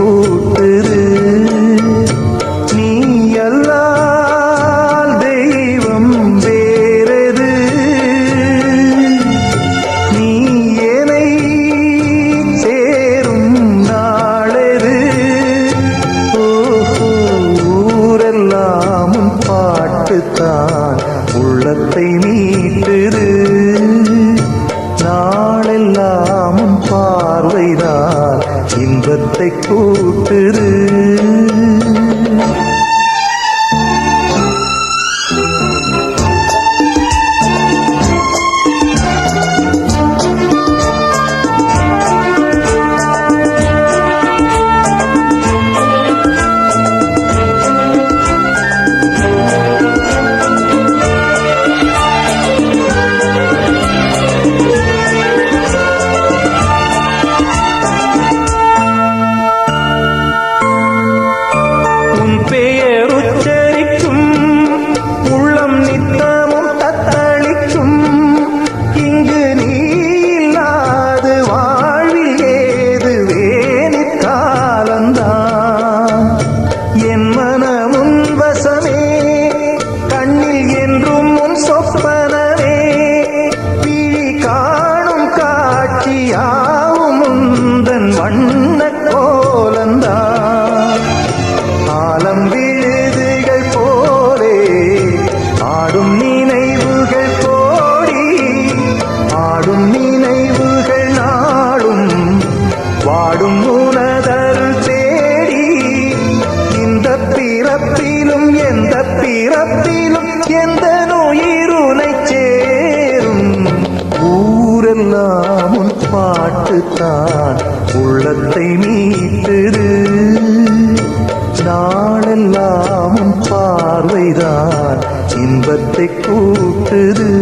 கூட்டுது நீ அல்லால் தெய்வம் வேறது? நீ என்னை சேரும் நாளது? ஓஹோ ஊரெல்லாமும் பாட்டுத்தான். உள்ளத்தை மீட்டுது தெய்வத்தை கூட்டுது பிறப்பிலும் எந்த நோயிருளை சேரும்? ஊரெல்லாம் உன் பாட்டுத்தான் உள்ளத்தை மீட்டுது. நாளெல்லாம் உன் பார்வைதான் இன்பத்தை கூட்டுது.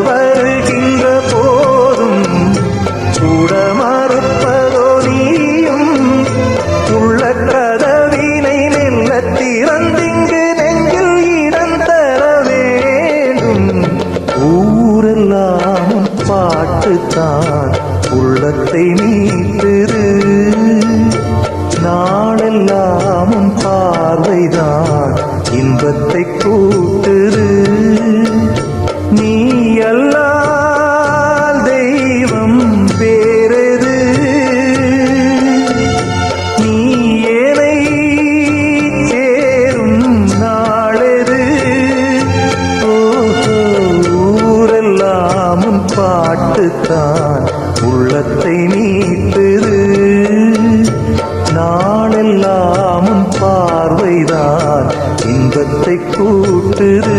வருகின்ற போதும் கூட மறுப்பதோ நீயும். உள்ள கதவினை மெல்ல திறந்திங்கு நெஞ்சில் இடம் தர வேண்டும். ஊரெல்லாம் பாட்டுத்தான் உள்ளத்தை நீத்திரு நாளெல்லாமும் பார்வைதான் இன்பத்தை கூ பாட்டுத்தான் உள்ளத்தை நீட்டுது. நாளெல்லாமும் பார்வைதான். இன்பத்தை கூட்டுது.